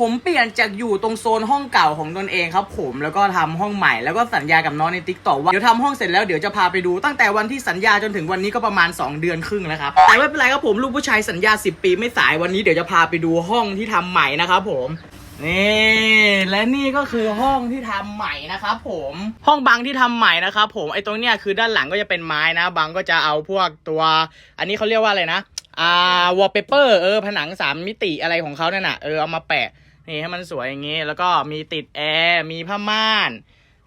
ผมเปลี่ยนจากอยู่ตรงโซนห้องเก่าของตนเองครับผมแล้วก็ทำห้องใหม่แล้วก็สัญญากับน้องในติ๊กต็อกว่าเดี๋ยวทำห้องเสร็จแล้วเดี๋ยวจะพาไปดูตั้งแต่วันที่สัญญาจนถึงวันนี้ก็ประมาณ 2 เดือนครึ่งแล้วครับแต่ไม่เป็นไรครับผมลูกผู้ชายสัญญา 10 ปีไม่สายวันนี้เดี๋ยวจะพาไปดูห้องที่ทำใหม่นะครับผมนี่และนี่ก็คือห้องที่ทำใหม่นะครับผมห้องบังที่ทำใหม่นะครับผมไอ้ตรงเนี้ยคือด้านหลังก็จะเป็นไม้นะบังก็จะเอาพวกตัว อันนี้เขาเรียกว่าอะไรนะอ่าวอลเปเปอร์เออผนังสามมิติอะไรของเขาเนี่ยนะเออเอามาแปะ นี่ให้มันสวยอย่างงี้ แล้วก็มีติดแอร์มีผ้าม่าน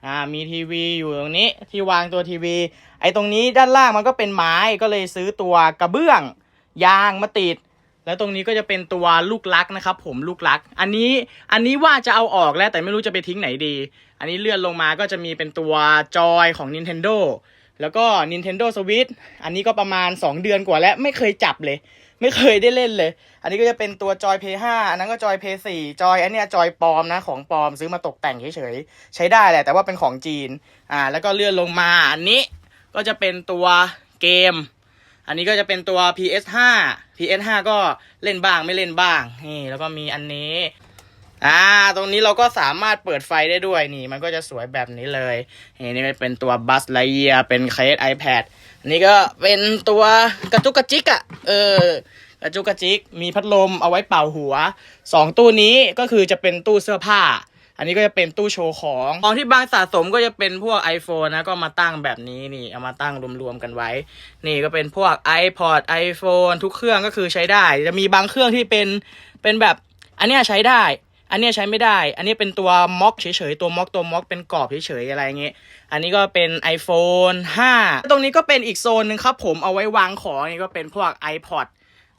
อ่ามีทีวีอยู่ตรงนี้ที่วางตัวทีวี ไอ้ตรงนี้ด้านล่างมันก็เป็นไม้ก็เลยซื้อตัวกระเบื้อง ยางมาติด แล้วตรงนี้ก็จะเป็นตัวลูกลักนะครับ ผมลูกลัก อันนี้อันนี้ว่าจะเอาออกแล้วแต่ไม่รู้จะไปทิ้งไหนดี อันนี้เลื่อนลงมาก็จะมีเป็นตัวจอยของ Nintendo แล้วก็ Nintendo Switch อันนี้ก็ประมาณ 2 เดือนกว่าแล้วไม่เคยจับเลย ไม่เคยได้เล่นเลย อันนี้ก็จะเป็นตัวจอย Play 5อันนั้นก็จอย Play 4จอยอันเนี้ยจอยปลอมนะของปลอมซื้อมาตกแต่งเฉยๆ ใช้ได้แหละแต่ว่าเป็นของจีน อ่า แล้วก็เลื่อนลงมาอันนี้ก็จะเป็นตัวเกม อันนี้ก็จะเป็นตัว PS5 PS5 ก็เล่นบ้างไม่เล่นบ้าง นี่แล้วก็มีอันนี้อ่า ตรงนี้เราก็สามารถเปิดไฟได้ด้วยนี่ มันก็จะสวยแบบนี้เลย นี่นี่เป็นตัวบัสไลเยียเป็นเคส iPad นนี้ก็เป็นตัวกระจุกกระจิกอะ่ะ เออ กระจุกกระจิก มีพัดลมเอาไว้เป่าหัว สองตู้นี้ก็คือจะเป็นตู้เสื้อผ้า อันนี้ก็จะเป็นตู้โชว์ของ ของที่บางสะสมก็จะเป็นพวก iPhone นะ ก็มาตั้งแบบนี้นี่ เอามาตั้งรวมๆกันไว้ นี่ก็เป็นพวก iPod iPhone ทุกเครื่องก็คือใช้ได้ จะมีบางเครื่องที่เป็น เป็นแบบ อันเนี้ยใช้ได้ อันนี้ใช้ไม่ได้ อันนี้เป็นตัวม็อกเฉยๆ ตัวม็อกตัวม็อกเป็นกรอบเฉยๆ อะไรเงี้ย อันนี้ก็เป็น iPhone 5 ตรงนี้ก็เป็นอีกโซนหนึ่งครับผมเอาไว้วางของนี่ก็เป็นพวก iPod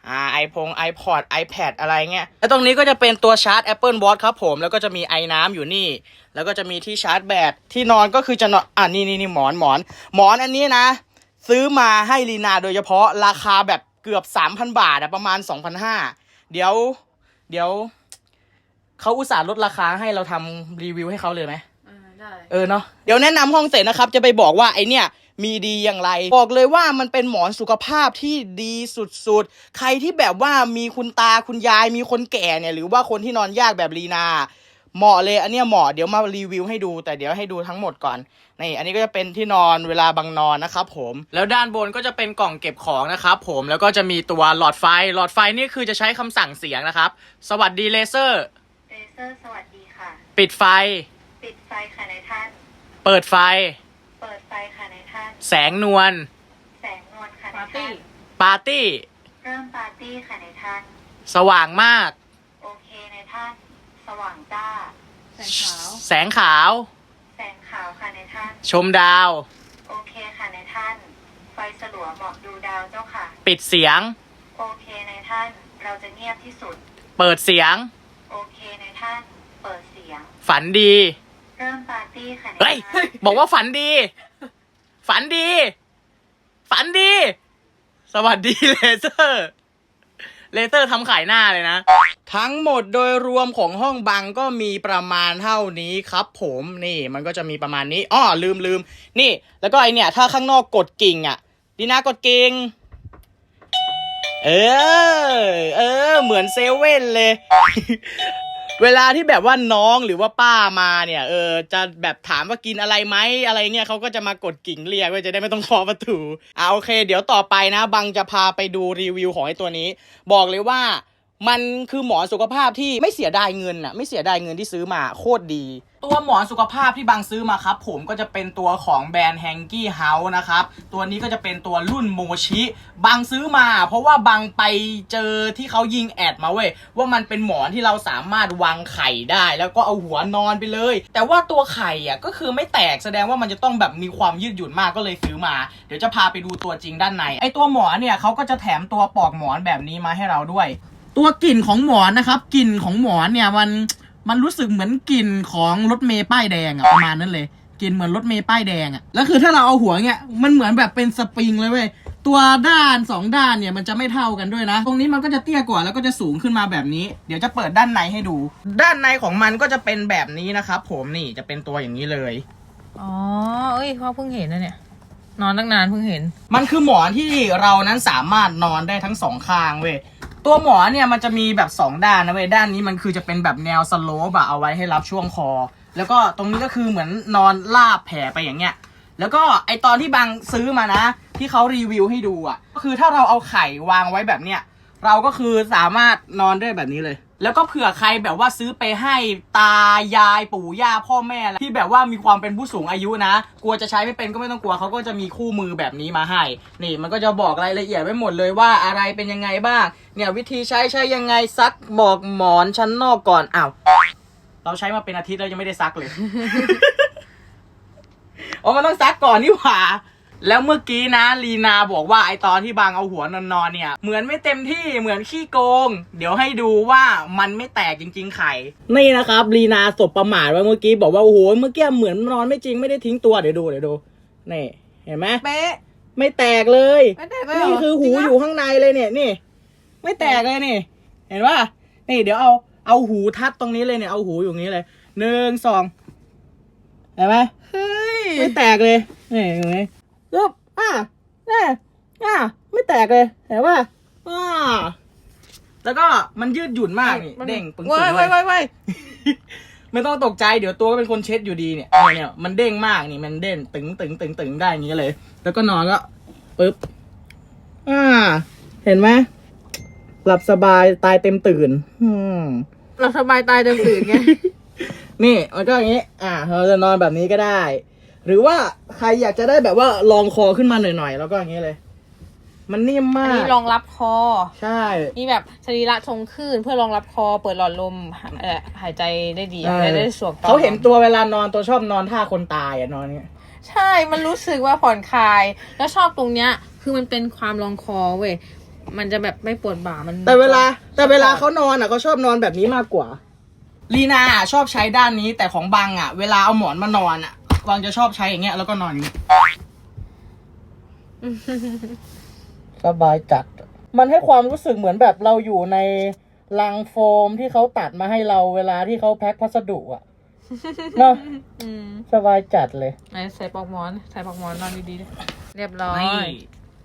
อ่า iPhone iPod iPad อะไรเงี้ย แล้วตรงนี้ก็จะเป็นตัวชาร์จ Apple Watch ครับผม แล้วก็จะมีไอ้น้ำอยู่นี่ แล้วก็จะมีที่ชาร์จแบต ที่นอนก็คือจะนอน อ่านี่นี่นี่หมอนหมอน หมอนอันนี้นะ ซื้อมาให้ลีนาโดยเฉพาะราคาแบบเกือบ 3,000 บาทอะประมาณ 2,500 เดี๋ยว เดี๋ยว เขาอุตส่าห์ลดราคาให้เราทำรีวิวให้เขาเลยไหม อ่าได้เออเนาะเดี๋ยวแนะนำห้องเสร็จนะครับ จะไปบอกว่าไอเนี่ยมีดีอย่างไร บอกเลยว่ามันเป็นหมอนสุขภาพที่ดีสุดๆ ใครที่แบบว่ามีคุณตาคุณยายมีคนแก่เนี่ยหรือว่าคนที่นอนยากแบบลีนา เหมาะเลยอันเนี้ยเหมาะเดี๋ยวมารีวิวให้ดูแต่เดี๋ยวให้ดูทั้งหมดก่อนนี่อันนี้ก็จะเป็นที่นอนเวลาบังนอนนะครับผมแล้วด้านบนก็จะเป็นกล่องเก็บของนะครับผมแล้วก็จะมีตัวหลอดไฟหลอดไฟนี่คือจะใช้คำสั่งเสียงนะครับ สวัสดีเลเซอร์เลเซ อร์สวัสดีค่ะ ปิดไฟ ปิดไฟค่ะในท่าน เปิดไฟ เปิดไฟค่ะในท่าน แสงนวล แสงนวลค่ะในปาร์ตี้ท่าน ปาร์ตี้ เริ่มปาร์ตี้ค่ะในท่าน สว่างมาก โอเคในท่าน สว่างจ้า แสงขาว แสงขาว แสงขาวค่ะในท่าน ชมดาว โอเคค่ะในท่าน ไฟสลัวเหมาะดูดาวเจ้าค่ะ ปิดเสียง โอเคในท่าน เราจะเงียบที่สุด เปิดเสียงโอเคใน ท่าน เปิดเสียง ฝันดี เริ่มปาร์ตี้ค่ะในเฮ้ยท่านบอกว่าฝันดี ฝันดี ฝันดี สวัสดีเลเซอร์ เลเซอร์ทำขายหน้าเลยนะ ทั้งหมดโดยรวมของห้องบังก็มีประมาณเท่านี้ครับผมนี่มันก็จะมีประมาณนี้อ้อลืมลืมนี่ แล้วก็ไอเนี่ย ถ้าข้างนอกกดกิ่งอะดีนะกดกิ่งเออ เออ เหมือนเซเว่นเลย เวลาที่แบบว่าน้องหรือว่าป้ามาเนี่ย เออ จะแบบถามว่ากินอะไรไหมอะไรเงี้ยเขาก็จะมากดกิ่งเรียกเพื่อจะได้ไม่ต้องเคาะประตูอ่าโอเค เดี๋ยวต่อไปนะ บังจะพาไปดูรีวิวของไอ้ตัวนี้ บอกเลยว่า มันคือหมอนสุขภาพที่ไม่เสียดายเงินอะไม่เสียดายเงินที่ซื้อมาโคตรดี ตัวหมอนสุขภาพที่บางซื้อมาครับ ผมก็จะเป็นตัวของแบรนด์ Hanky House นะครับ ตัวนี้ก็จะเป็นตัวรุ่นโมชิบางซื้อมา เพราะว่าบางไปเจอที่เขายิงแอดมาเว้ยว่ามันเป็นหมอนที่เราสามารถวางไข่ได้ แล้วก็เอาหัวนอนไปเลย แต่ว่าตัวไข่อะก็คือไม่แตกแสดงว่ามันจะต้องแบบมีความยืดหยุ่นมากก็เลยซื้อมา เดี๋ยวจะพาไปดูตัวจริงด้านในไอตัวหมอนเนี่ยเขาก็จะแถมตัวปลอกหมอนแบบนี้มาให้เราด้วย ตัวกลิ่นของหมอนนะครับกลิ่นของหมอนเนี่ยมันมันรู้สึกเหมือนกลิ่นของรถเมย์ป้ายแดงอะประมาณนั้นเลยกลิ่นเหมือนรถเมย์ป้ายแดงอะแล้วคือถ้าเราเอาหัวเนี่ยมันเหมือนแบบเป็นสปริงเลยเว้ยตัวด้านสองด้านเนี่ยมันจะไม่เท่ากันด้วยนะ ตรงนี้มันก็จะเตี้ยกว่าแล้วก็จะสูงขึ้นมาแบบนี้ เดี๋ยวจะเปิดด้านในให้ดู ด้านในของมันก็จะเป็นแบบนี้นะครับผมนี่จะเป็นตัวอย่างนี้เลย อ๋อ เอ้ยพ่อเพิ่งเห็นนะเนี่ย นอนตั้งนานเพิ่งเห็น มันคือหมอนที่เรานั้นสามารถนอนได้ทั้งสองข้างเว้ย ตัวหมอนเนี่ยมันจะมีแบบ 2 ด้านนะเว้ยด้านนี้มันคือจะเป็นแบบแนวสโลปอะเอาไว้ให้รับช่วงคอ แล้วก็ตรงนี้ก็คือเหมือนนอนลาบแผลไปอย่างเงี้ย แล้วก็ไอตอนที่บางซื้อมานะ ที่เขารีวิวให้ดูอะก็คือถ้าเราเอาไข่วางไว้แบบเนี้ยเราก็คือสามารถนอนได้แบบนี้เลย แล้วก็เผื่อใครแบบว่าซื้อไปให้ตายายปู่ย่าพ่อแม่อะไรที่แบบว่ามีความเป็นผู้สูงอายุนะ กลัวจะใช้ไม่เป็นก็ไม่ต้องกลัวเขาก็จะมีคู่มือแบบนี้มาให้ นี่มันก็จะบอกรายละเอียดไว้หมดเลยว่าอะไรเป็นยังไงบ้าง เนี่ยวิธีใช้ใช้ยังไงซักบอกหมอนชั้นนอกก่อนอ้าวเราใช้มาเป็นอาทิตย์แล้วยังไม่ได้ซักเลย อ๋อมันต้องซักก่อนนี่หว่า แล้วเมื่อกี้นะลีนาบอกว่าไอตอนที่บางเอาหัวนอนนอนๆเนี่ย เหมือนไม่เต็มที่เหมือนขี้โกง เดี๋ยวให้ดูว่ามันไม่แตกจริง ๆ ไข่ นี่นะครับลีนาสบประมาทไว้เมื่อกี้บอกว่าโอ้โหเมื่อกี้เหมือนนอนไม่จริงไม่ได้ทิ้งตัวเดี๋ยวดูเดี๋ยวดูนี่เห็นไหมเป๊ะไม่แตกเลยไม่แตกเลยเหรอนี่คือหูจริงปะอยู่ข้างในเลยเนี่ยนี่ ไม่แตกเลยนี่ เห็นป่ะนี่ เดี๋ยวเอาเอาหูทัดตรงนี้เลยเนี่ยเอาหูอยู่ตรงนี้เลยหนึ่งสองเห็นไหมเฮ้ยไม่แตกเลยนี่เห็นไหม ปึ๊บอ่าแน่อ่าไม่แตกเลยเห็นป่ะอ่าแล้วก็มันยืดหยุ่นมากนี่เด้งปึ้งๆว้ายเลว้ายยว้ายว้ายไม่ต้องตกใจเดี๋ยวตัวก็เป็นคนเช็ดอยู่ดีเนี่ยเนี่ยเนี่ยมันเด้งมากนี่มันเด้งตึงตึงตึงตึงได้อย่างนี้เลย แล้วก็นอนก็ปึ๊บอ่า เห็นไหมหลับสบายตายเต็มตื่น อืม เราสบายตายเต็มตื่นไง นี่มันก็อย่างนี้ อ่า เราจะนอนแบบนี้ก็ได้ หรือว่าใครอยากจะได้แบบว่าลองคอขึ้นมาหน่อยๆแล้วก็อย่างนี้เลย มันนิ่มอันมากนี้รองรับคอ ใช่ มีแบบสรีระทรงคลื่นเพื่อรองรับคอเปิดหลอดลมหาเอ่อหายใจได้ดีเออและได้สวมต่อเขาเห็นตัวเวลานอนตัวชอบนอนท่าคนตายอะนอนเนี้ย ใช่มันรู้สึกว่าผ่อนคลาย แล้วชอบตรงเนี้ย คือมันเป็นความรองคอเว้ยมันจะแบบไม่ปวดบ่ามัน แต่เวลาแต่เวลาเขานอนอะเขาชอบนอนแบบนี้มากกว่า ลีนาอะชอบใช้ด้านนี้แต่ของบังอะ เวลาเอาหมอนมานอนอะ บังจะชอบใช้อย่างเงี้ยแล้วก็นอนอย่างนี้สบายจัด มันให้ความรู้สึกเหมือนแบบเราอยู่ในลังโฟมที่เขาตัดมาให้เราเวลาที่เขาแพ็คพัสดุอะเนาะอืมสบายจัดเลยไหนใส่ปลอกหมอน ใส่ปลอกหมอนนอนดีๆดิเรียบร้อย นี่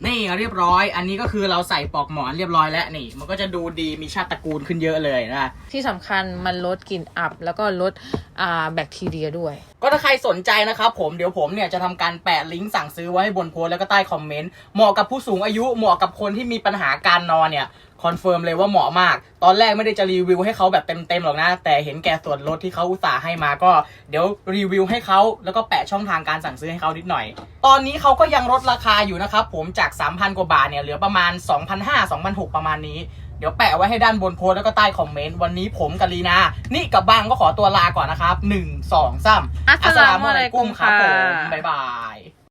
นี่เรียบร้อย อันนี้ก็คือเราใส่ปลอกหมอนเรียบร้อยแล้วนี่ มันก็จะดูดีมีชาติตระกูลขึ้นเยอะเลยนะ ที่สำคัญมันลดกลิ่นอับ แล้วก็ลดอ่าแบคทีเรียด้วย ก็ถ้าใครสนใจนะครับผมเดี๋ยวผมเนี่ยจะทำการแปะลิงก์สั่งซื้อไว้ให้บนโพสแล้วก็ใต้คอมเมนต์เหมาะกับผู้สูงอายุเหมาะกับคนที่มีปัญหาการนอนเนี่ยคอนเฟิร์มเลยว่าเหมาะมาก ตอนแรกไม่ได้จะรีวิวให้เขาแบบเต็มๆหรอกนะ แต่เห็นแก่ส่วนลดที่เขาอุตส่าห์ให้มาก็ เดี๋ยวรีวิวให้เขาแล้วก็แปะช่องทางการสั่งซื้อให้เขานิดหน่อย ตอนนี้เขาก็ยังลดราคาอยู่นะครับผมจาก 3,000 กว่าบาทเนี่ยเหลือประมาณ 2,500 2,600 ประมาณนี้ เดี๋ยวแปะไว้ให้ด้านบนโพสต์แล้วก็ใต้คอมเมนต์ วันนี้ผมกับลีนา นี่กับบางก็ขอตัวลาก่อนนะครับหนึ่งสองสามอัสสลามุอะลัยกุมครับผมค่ะบ๊ายบาย